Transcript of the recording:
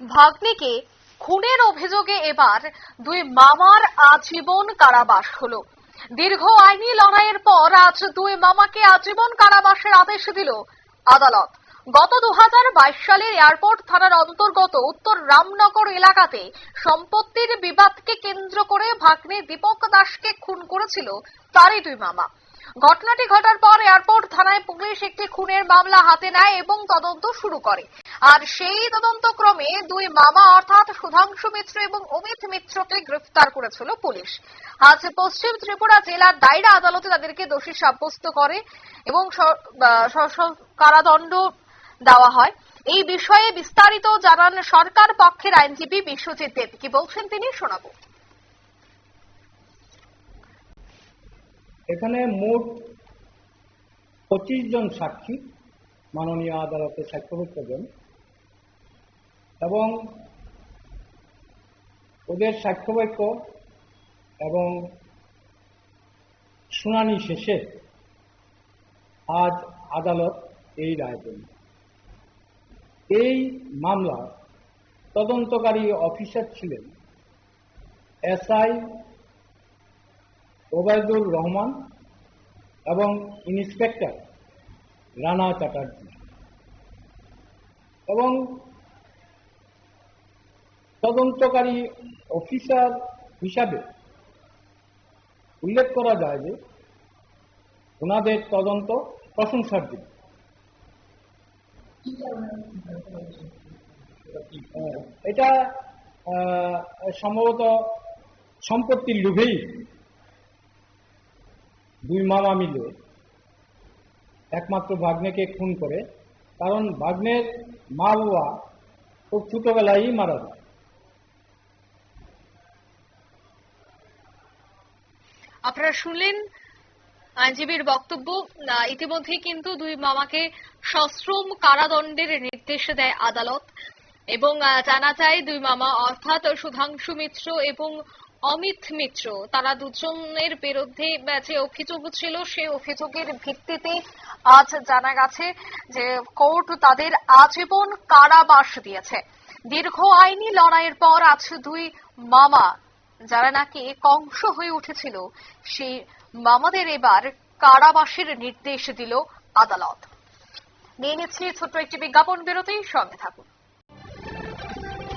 ভাগ্নিকে খুনের অভিযোগে এবার দুই মামার আজীবন কারাবাস হলো। দীর্ঘ আইনি লড়াইয়ের পর আজ দুই মামাকে আজীবন কারাবাসের আদেশ দিল আদালত। গত দু হাজার বাইশ সালের এয়ারপোর্ট থানার অন্তর্গত উত্তর রামনগর এলাকাতে সম্পত্তির বিবাদকে কেন্দ্র করে ভাগ্নে দীপক দাসকে খুন করেছিল তারই দুই মামা। ঘটনাটি ঘটার পর এয়ারপোর্ট থানায় পুলিশ একটি খুনের মামলা হাতে নেয় এবং তদন্ত শুরু করে। আর সেই তদন্তক্রমে দুই মামা অর্থাৎ সুধাংশু মিত্র এবং অমিত মিত্রকে গ্রেফতার করেছিল পুলিশ। আজ পশ্চিম ত্রিপুরা জেলার দায়রা আদালতে তাদেরকে দোষী সাব্যস্ত করে এবং কারাদণ্ড দেওয়া হয়। এই বিষয়ে বিস্তারিত জানান সরকার পক্ষের আইনজীবী বিশ্বজিৎ দেব। কি বলছেন তিনি শোনাবো। এখানে মোট পঁচিশ জন সাক্ষী মাননীয় আদালতে সাক্ষ্যভুক্ত দেন এবং ওদের সাক্ষ্যবাক্য এবং শুনানি শেষে আজ আদালত এই রায় দেন। এই মামলা তদন্তকারী অফিসার ছিলেন এসআই ওবায়দুর রহমান এবং ইন্সপেক্টর রানা চ্যাটার্জি। এবং তদন্তকারী অফিসার হিসাবে উল্লেখ করা যায় যে ওনাদের তদন্ত প্রশংসার দিন। এটা সম্ভবত সম্পত্তির লোভেই দুই মামা মিলে একমাত্র ভাগ্নেকে খুন করে। কারণ ভাগ্নের মা বাবা খুব ছোটবেলায় মারা যায়। আপনারা শুনলেন আইনজীবীর বক্তব্য। আহ, ইতিমধ্যেই কিন্তু দুই মামাকে সশ্রম কারাদণ্ডের নির্দেশ দেয় আদালত। এবং জানা যায় দুই মামা অর্থাৎ সুধাংশু মিত্র এবং অমিত মিত্র, তারা দুজনের বিরুদ্ধে যে অভিযোগ ছিল, সেই অভিযোগের ভিত্তিতে আজ জানা গেছে যে কোর্ট তাদের আজীবন কারাবাস দিয়েছে। দীর্ঘ আইনি লড়াইয়ের পর আজ দুই মামা, যারা নাকি কংস হয়ে উঠেছিল, সেই মামাদের এবার কারাবাসের নির্দেশ দিল আদালত। নিয়ে নিচ্ছি ছোট্ট একটি বিজ্ঞাপন বিরতি, সঙ্গে থাকুন।